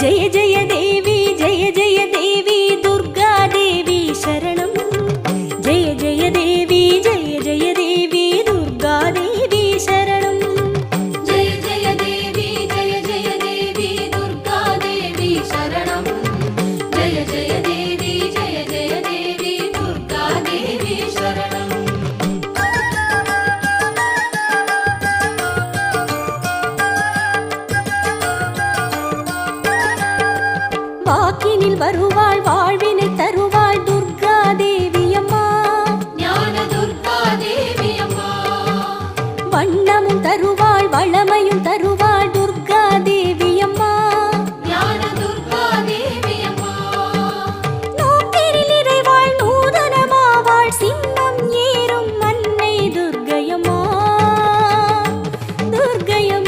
जय जय देवी। வாக்கினில் வருவாள் வாழ்வினை தருவாள் துர்கா தேவி அம்மா. வண்ணமும் தருவாள் வளமையும் தருவாள் துர்கா தேவி அம்மா. நூற்றில் இறைவாள் நூதனமாவாள் சிம்மம் ஏறும் அன்னை துர்கையம்மா துர்கையம்மா